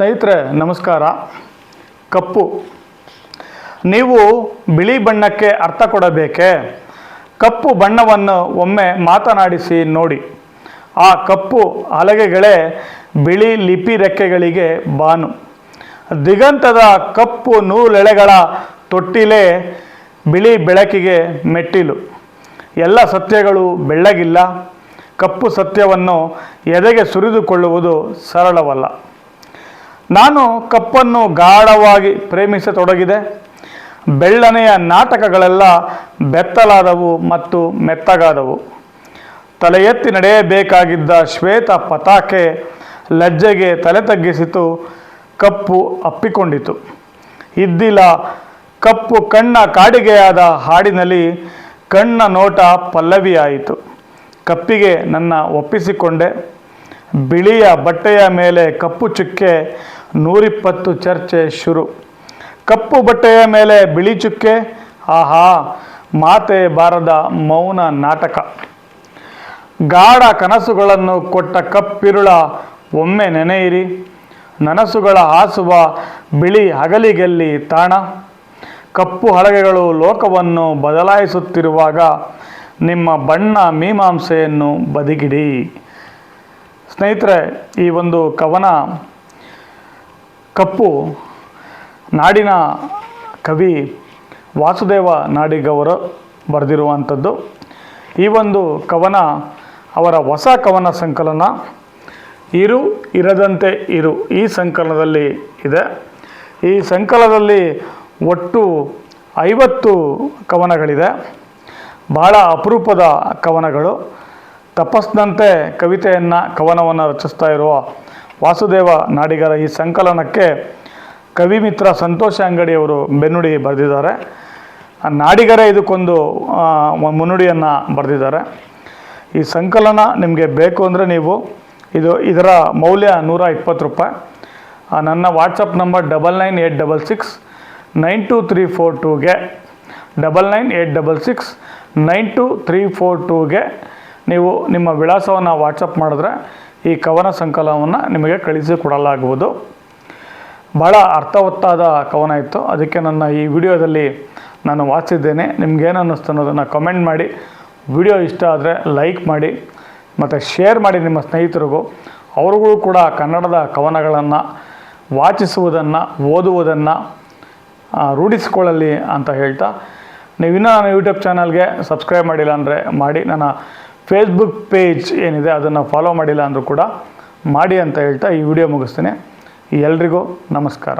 ಸ್ನೇಹಿತರೆ, ನಮಸ್ಕಾರ. ಕಪ್ಪು. ನೀವು ಬಿಳಿ ಬಣ್ಣಕ್ಕೆ ಅರ್ಥ ಕೊಡಬೇಕೆ? ಕಪ್ಪು ಬಣ್ಣವನ್ನು ಒಮ್ಮೆ ಮಾತನಾಡಿಸಿ ನೋಡಿ. ಆ ಕಪ್ಪು ಹಲಗೆಗಳೇ ಬಿಳಿ ಲಿಪಿ ರೆಕ್ಕೆಗಳಿಗೆ ಬಾನು. ದಿಗಂತದ ಕಪ್ಪು ನೂಲೆಳೆಗಳ ತೊಟ್ಟಿಲೇ ಬಿಳಿ ಬೆಳಕಿಗೆ ಮೆಟ್ಟಿಲು. ಎಲ್ಲ ಸತ್ಯಗಳು ಬೆಳ್ಳಗಿಲ್ಲ. ಕಪ್ಪು ಸತ್ಯವನ್ನು ಎದೆಗೆ ಸುರಿದುಕೊಳ್ಳುವುದು ಸರಳವಲ್ಲ. ನಾನು ಕಪ್ಪನ್ನು ಗಾಢವಾಗಿ ಪ್ರೇಮಿಸತೊಡಗಿದೆ. ಬೆಳ್ಳನೆಯ ನಾಟಕಗಳೆಲ್ಲ ಬೆತ್ತಲಾದವು ಮತ್ತು ಮೆತ್ತಗಾದವು. ತಲೆ ಎತ್ತಿ ನಡೆಯಬೇಕಾಗಿದ್ದ ಶ್ವೇತ ಪತಾಕೆ ಲಜ್ಜೆಗೆ ತಲೆ ತಗ್ಗಿಸಿತು ಕಪ್ಪು ಅಪ್ಪಿಕೊಂಡಿತು. ಇದ್ದಿಲ್ಲ ಕಪ್ಪು ಕಣ್ಣ ಕಾಡಿಗೆಯಾದ ಹಾಡಿನಲ್ಲಿ ಕಣ್ಣ ನೋಟ ಪಲ್ಲವಿಯಾಯಿತು. ಕಪ್ಪಿಗೆ ನನ್ನ ಒಪ್ಪಿಸಿಕೊಂಡೆ. ಬಿಳಿಯ ಬಟ್ಟೆಯ ಮೇಲೆ ಕಪ್ಪು ಚುಕ್ಕೆ ನೂರಿಪ್ಪತ್ತು ಚರ್ಚೆ ಶುರು. ಕಪ್ಪು ಬಟ್ಟೆಯ ಮೇಲೆ ಬಿಳಿ ಚುಕ್ಕೆ, ಆಹಾ, ಮಾತೆ ಬಾರದ ಮೌನ ನಾಟಕ. ಗಾಢ ಕನಸುಗಳನ್ನು ಕೊಟ್ಟ ಕಪ್ಪಿರುಳ, ಒಮ್ಮೆ ನೆನೆಯಿರಿ. ನನಸುಗಳ ಹಾಸುವ ಬಿಳಿ ಹಗಲಿಗೆಲ್ಲಿ ತಾಣ. ಕಪ್ಪು ಹಲಗೆಗಳು ಲೋಕವನ್ನು ಬದಲಾಯಿಸುತ್ತಿರುವಾಗ ನಿಮ್ಮ ಬಣ್ಣ ಮೀಮಾಂಸೆಯನ್ನು ಬದಿಗಿಡಿ. ಸ್ನೇಹಿತರೆ, ಈ ಒಂದು ಕವನ ಕಪ್ಪು ನಾಡಿನ ಕವಿ ವಾಸುದೇವ ನಾಡಿಗವರು ಬರೆದಿರುವಂಥದ್ದು. ಈ ಒಂದು ಕವನ ಅವರ ಹೊಸ ಕವನ ಸಂಕಲನ ಇರು ಇರದಂತೆ ಇರು ಈ ಸಂಕಲನದಲ್ಲಿ ಇದೆ. ಈ ಸಂಕಲನದಲ್ಲಿ ಒಟ್ಟು ಐವತ್ತು ಕವನಗಳಿದೆ. ಬಹಳ ಅಪರೂಪದ ಕವನಗಳು. ತಪಸ್ನಂತೆ ಕವಿತೆಯನ್ನು ಕವನವನ್ನು ರಚಿಸ್ತಾ ಇರುವ ವಾಸುದೇವ ನಾಡಿಗರ ಈ ಸಂಕಲನಕ್ಕೆ ಕವಿಮಿತ್ರ ಸಂತೋಷ ಅಂಗಡಿಯವರು ಬೆನ್ನುಡಿ ಬರೆದಿದ್ದಾರೆ. ನಾಡಿಗರೇ ಇದಕ್ಕೊಂದು ಮುನ್ನುಡಿಯನ್ನು ಬರೆದಿದ್ದಾರೆ. ಈ ಸಂಕಲನ ನಿಮಗೆ ಬೇಕು ಅಂದರೆ ನೀವು ಇದು ಇದರ ಮೌಲ್ಯ ನೂರ ಇಪ್ಪತ್ತು ರೂಪಾಯಿ. ನನ್ನ WhatsApp number double nine eight double six nine two three four ಟೂಗೆ double nine eight double six nine two three four ಟೂಗೆ ನೀವು ನಿಮ್ಮ ವಿಳಾಸವನ್ನು ವಾಟ್ಸಪ್ ಮಾಡಿದ್ರೆ ಈ ಕವನ ಸಂಕಲನವನ್ನು ನಿಮಗೆ ಕಳಿಸಿಕೊಡಲಾಗುವುದು ಭಾಳ ಅರ್ಥವತ್ತಾದ ಕವನ ಇತ್ತು. ಅದಕ್ಕೆ ನನ್ನ ಈ ವಿಡಿಯೋದಲ್ಲಿ ನಾನು ವಾಚಿದ್ದೇನೆ. ನಿಮ್ಗೇನು ಅನ್ನಿಸ್ತು ಅನ್ನೋದನ್ನು ಕಮೆಂಟ್ ಮಾಡಿ. ವಿಡಿಯೋ ಇಷ್ಟ ಆದರೆ ಲೈಕ್ ಮಾಡಿ. ಮತ್ತು ಶೇರ್ ಮಾಡಿ ನಿಮ್ಮ ಸ್ನೇಹಿತರಿಗೂ. ಅವ್ರಿಗೂ ಕೂಡ ಕನ್ನಡದ ಕವನಗಳನ್ನು ವಾಚಿಸುವುದನ್ನು, ಓದುವುದನ್ನು ರೂಢಿಸಿಕೊಳ್ಳಲಿ ಅಂತ ಹೇಳ್ತಾ. ನೀವು ಇನ್ನೂ ನನ್ನ ಯೂಟ್ಯೂಬ್ ಚಾನಲ್ಗೆ ಸಬ್ಸ್ಕ್ರೈಬ್ ಮಾಡಿಲ್ಲ ಅಂದರೆ ಮಾಡಿ. ನನ್ನ ಫೇಸ್ಬುಕ್ ಪೇಜ್ ಏನಿದೆ, ಅದನ್ನು ಫಾಲೋ ಮಾಡಿಲ್ಲ ಅಂದರೂ ಕೂಡ ಮಾಡಿ ಅಂತ ಹೇಳ್ತಾ ಈ ವಿಡಿಯೋ ಮುಗಿಸ್ತೇನೆ. ಎಲ್ರಿಗೂ ನಮಸ್ಕಾರ.